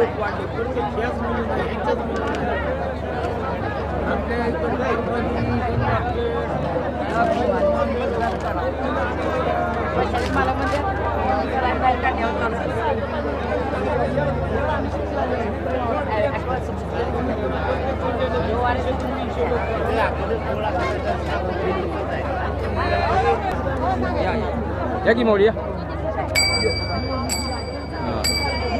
लोक वाढले आपल्या मला म्हणजे ठेवून या की माऊली या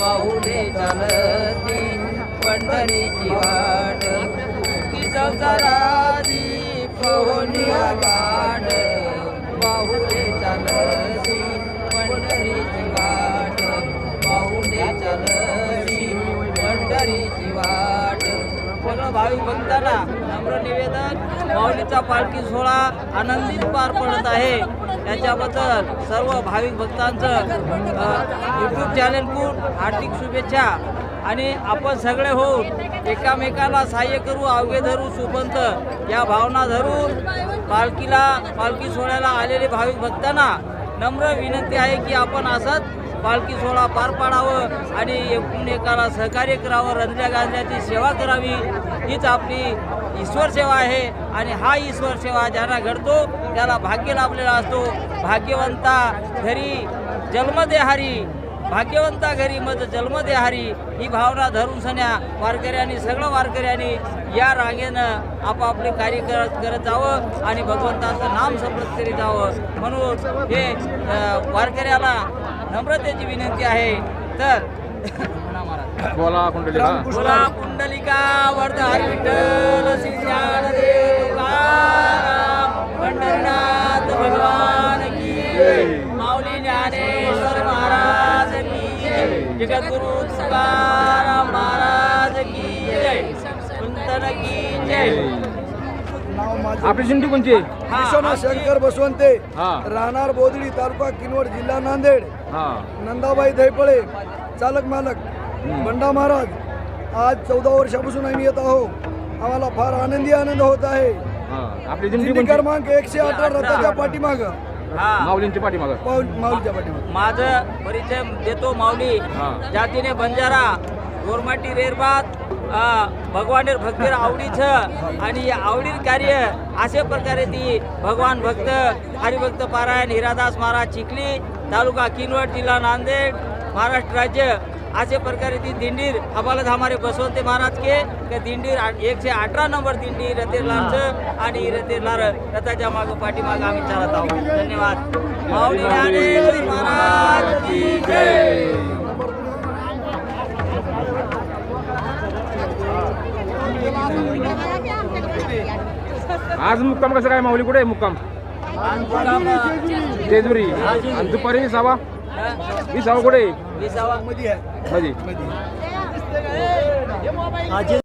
पाहुणे चालती पंढरीची वाट. की संसाराची पाहुणी गाड. पाहुणे चालती पंढरीची भाविक भक्तांना नम्र निवेदन माऊलीचा पालखी सोहळा आनंदीत पार पडत आहे. त्याच्याबद्दल सर्व भाविक भक्तांचं यूट्यूब चॅनलकडून हार्दिक शुभेच्छा. आणि आपण सगळे होऊन एकामेकाला सहाय्य करू अवघे धरू सुपंत या भावना धरून पालखीला पालखी सोहळ्याला आलेले भाविक भक्तांना नम्र विनंती आहे की आपण असंच पालखी सोहळा पार पाडावं आणि एकूण एकाला सहकार्य करावं. रंजल्या गांजल्याची सेवा करावी. हीच आपली ईश्वर सेवा आहे आणि हा ईश्वर सेवा ज्यांना घडतो त्याला भाग्य लाभलेला असतो. भाग्यवंता घरी जन्मदेहारी. भाग्यवंता घरी मज जन्मदेहारी. ही भावना धरून सन्या वारकऱ्यांनी सगळं वारकऱ्यांनी या रांगेनं आपापले कार्य करत करत जावं आणि भगवंताचं नाम समृद्ध करीत जावं. म्हणून हे वारकऱ्याला नम्रतेची विनंती आहे तर बोला कुंडलिका बोला पुंडलिका वरदार विठ्ठल श्री ज्ञानदेव तुकाराम पंढरनाथ भगवान की. माऊली ज्ञानेश्वर महाराज की जय. जगद्गुरु तुकाराम महाराज की जय कुंतन की जय आपली शिंदी कोणची आहे? शंकर बसवंते हा. राहणार बोदडी तालुका किनवट जिल्हा नांदेड. हा. नंदाबाई धैपळे चालक मालक बंडा महाराज आज चौदा वर्षापासून आम्ही येत आहो आम्हाला फार आनंदी आनंद होत आहे. हा. आपली दिंडी दिंडी कोणची क्रमांक एकशे अठरा रथाच्या पाठीमाग. हा. माऊलींची पाठीमाग. माऊलीच्या पाठीमाग. माझं परिचय देतो माऊली. हा. जातीने बंजारा गोरमाटी रेरबात अ, भगवानेर भक्तीर आवडीचं आणि या आवडीत कार्य अशा प्रकारे ती भगवान भक्त हरिभक्त पारायण हिरादास महाराज चिखली तालुका किनवट जिल्हा नांदेड महाराष्ट्र राज्य असे प्रकारे ती दिंडीर हवालत हमारे बसवंते महाराज के दिंडीर एकशे अठरा नंबर दिंडी रतेरलालचं आणि रतेरलाल रथाच्या मागं पाठीमागं आम्ही चालत आहोत. धन्यवाद. माऊली ज्ञानेश्वर महाराज की जय! आज मुक्काम कसं काय? माऊली कुठे आहे मुक्काम? जेजुरी. आणि दुपारी विसावा विसावा कुठे? आहे? विसावा मध्ये आहे मध्ये मध्ये